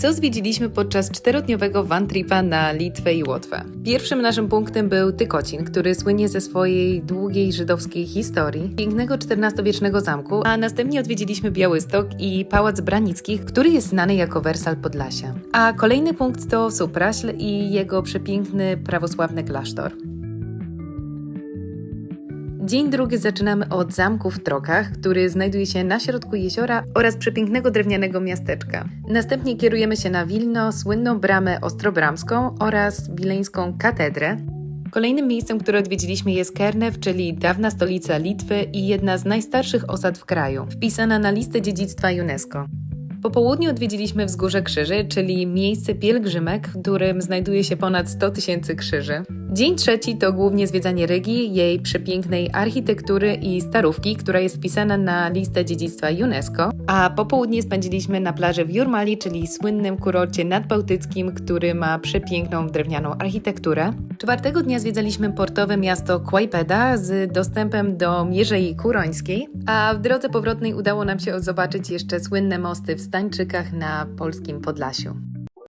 Co zwiedziliśmy podczas czterodniowego van tripa na Litwę i Łotwę? Pierwszym naszym punktem był Tykocin, który słynie ze swojej długiej żydowskiej historii, pięknego XIV-wiecznego zamku, a następnie odwiedziliśmy Białystok i Pałac Branickich, który jest znany jako Wersal Podlasia. A kolejny punkt to Supraśl i jego przepiękny prawosławny klasztor. Dzień drugi zaczynamy od zamku w Trokach, który znajduje się na środku jeziora oraz przepięknego drewnianego miasteczka. Następnie kierujemy się na Wilno, słynną bramę Ostrobramską oraz wileńską katedrę. Kolejnym miejscem, które odwiedziliśmy jest Kernew, czyli dawna stolica Litwy i jedna z najstarszych osad w kraju, wpisana na listę dziedzictwa UNESCO. Po południu odwiedziliśmy Wzgórze Krzyży, czyli miejsce pielgrzymek, w którym znajduje się ponad 100 tysięcy krzyży. Dzień trzeci to głównie zwiedzanie Rygi, jej przepięknej architektury i starówki, która jest wpisana na listę dziedzictwa UNESCO, a popołudnie spędziliśmy na plaży w Jurmali, czyli słynnym kurorcie nadbałtyckim, który ma przepiękną drewnianą architekturę. Czwartego dnia zwiedzaliśmy portowe miasto Kłajpeda z dostępem do Mierzei Kurońskiej, a w drodze powrotnej udało nam się zobaczyć jeszcze słynne mosty w Stańczykach na polskim Podlasiu.